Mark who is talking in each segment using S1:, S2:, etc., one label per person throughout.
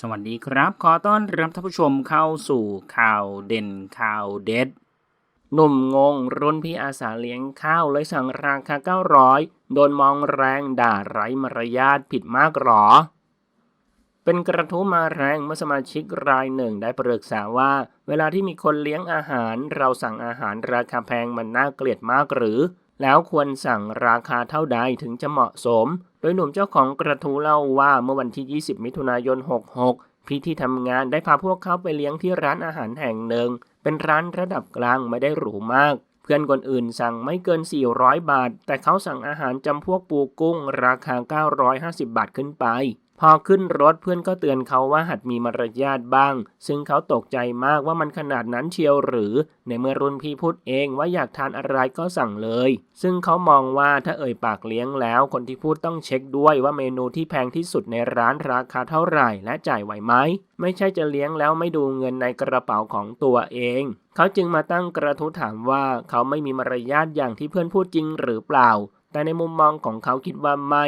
S1: สวัสดีครับ ขอต้อนรับท่านผู้ชมเข้าสู่ข่าวเด่นข่าวเด็ด หนุ่มงงรุ่นพี่อาสาเลี้ยงข้าวเลยสั่งราคา 900 โดนมองแรงด่าไร้มารยาทผิดมากหรอ เป็นกระทู้มาแรงเมื่อสมาชิกรายหนึ่งได้ปรึกษาว่า เวลาที่มีคนเลี้ยงอาหาร เราสั่งอาหารราคาแพงมันน่าเกลียดมากหรือ แล้วควรสั่งราคาเท่าใดถึงจะเหมาะสม โดยหนุ่มเจ้าของกระทู้เล่าว่าเมื่อวันที่ 20 มิถุนายน 66 พี่ที่ทำงานได้พาพวกเขาไปเลี้ยงที่ร้านอาหารแห่งหนึ่ง เป็นร้านระดับกลางไม่ได้หรูมาก เพื่อนคนอื่นสั่งไม่เกิน 400 บาท แต่เขาสั่งอาหารจำพวกปูกุ้ง ราคา 950 บาทขึ้นไป พอขึ้นรถเพื่อนก็เตือนเขาว่าหัดมีมารยาทบ้าง ซึ่งเขาตกใจมากว่ามันขนาดนั้นเชียวหรือ ในเมื่อรุ่นพี่พูดเองว่าอยากทานอะไรก็สั่งเลย ซึ่งเขามองว่าถ้าเอ่ยปากเลี้ยงแล้ว คนที่พูดต้องเช็คด้วยว่าเมนูที่แพงที่สุดในร้านราคาเท่าไหร่และจ่ายไหวไหม ไม่ใช่จะเลี้ยงแล้วไม่ดูเงินในกระเป๋าของตัวเองเขาจึงมาตั้งกระทู้ถามว่าเขาไม่มีมารยาทอย่างที่เพื่อนพูดจริงหรือเปล่าแต่ในมุมมองของเขาคิดว่าไม่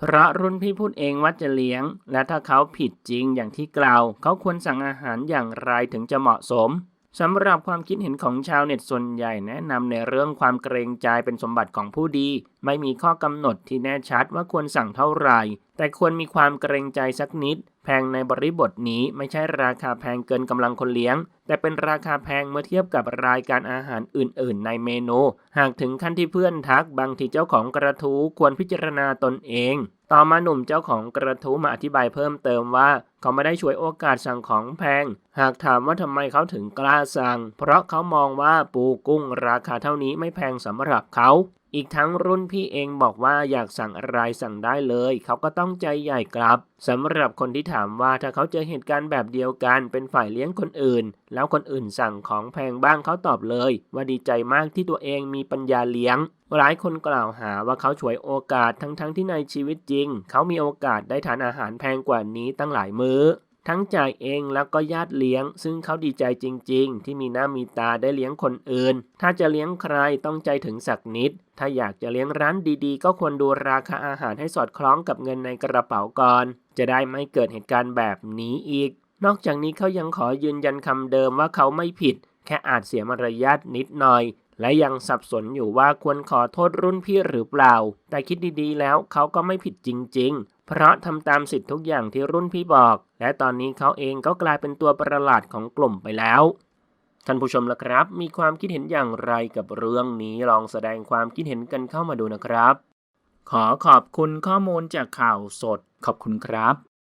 S1: เพราะรุ่นพี่พูดเองว่าจะเลี้ยง และถ้าเขาผิดจริงอย่างที่กล่าว เขาควรสั่งอาหารอย่างไรถึงจะเหมาะสม สำหรับความคิดเห็นของชาวเน็ตส่วนใหญ่แนะนำในเรื่องความเกรงใจเป็นสมบัติของผู้ดี ไม่มีข้อกำหนดที่แน่ชัดว่าควรสั่งเท่าไหร่ แต่ควรมีความเกรงใจสักนิด แพงในบริบทนี้ไม่ใช่ราคาแพงเกินกำลังคนเลี้ยง แต่เป็นราคาแพงเมื่อเทียบกับรายการอาหารอื่น ๆ ในเมนู หากถึงขั้นที่เพื่อนทักบางทีเจ้าของกระทู้ควรพิจารณาตนเอง ต่อมาหนุ่มเจ้าของกระทู้มาอธิบายเพิ่มเติมว่า เขาไม่ได้ช่วยโอกาสสั่งของแพง หากถามว่าทำไมเขาถึงกล้าสั่ง เพราะเขามองว่าปูกุ้งราคาเท่านี้ไม่แพงสำหรับเขา อีกทั้งรุ่นพี่เองบอกว่าอยากสั่งอะไรสั่งได้เลย เขาก็ต้องใจใหญ่ครับสำหรับคนที่ถามว่าถ้าเขาเจอเหตุการณ์แบบเดียวกันเป็นฝ่ายเลี้ยงคนอื่น แล้วคนอื่นสั่งของแพงบ้างเขาตอบเลย ว่าดีใจมากที่ตัวเองมีปัญญาเลี้ยงหลายคนกล่าวหาว่าเขาฉวยโอกาสทั้งๆทที่ในชีวิตจริง เขามีโอกาสได้ทานอาหารแพงกว่านี้ตั้งหลายมื้อทั้งจ่ายเองแล้วก็ญาติเลี้ยง ซึ่งเขาดีใจจริง ๆ ที่มีหน้ามีตาได้เลี้ยงคนอื่น ถ้าจะเลี้ยงใครต้องใจถึงสักนิด ถ้าอยากจะเลี้ยงร้านดีๆ ก็ควรดูราคาอาหารให้สอดคล้องกับเงินในกระเป๋าก่อน จะได้ไม่เกิดเหตุการณ์แบบนี้อีก นอกจากนี้เขายังขอยืนยันคำเดิมว่าเขาไม่ผิด แค่อาจเสียมารยาทนิดหน่อย และยังสับสนอยู่ว่าควรขอโทษรุ่นพี่หรือเปล่า แต่คิดดีๆแล้วเขาก็ไม่ผิดจริง ๆ เพราะทำตามสิทธิ์ทุกอย่างที่รุ่นพี่บอก และตอนนี้เขาเองก็กลายเป็นตัวประหลาดของกลุ่มไปแล้วท่านผู้ชมล่ะครับ มีความคิดเห็นอย่างไรกับเรื่องนี้ลองแสดงความคิดเห็นกันเข้ามาดูนะครับ ขอขอบคุณข้อมูลจากข่าวสด ขอบคุณครับ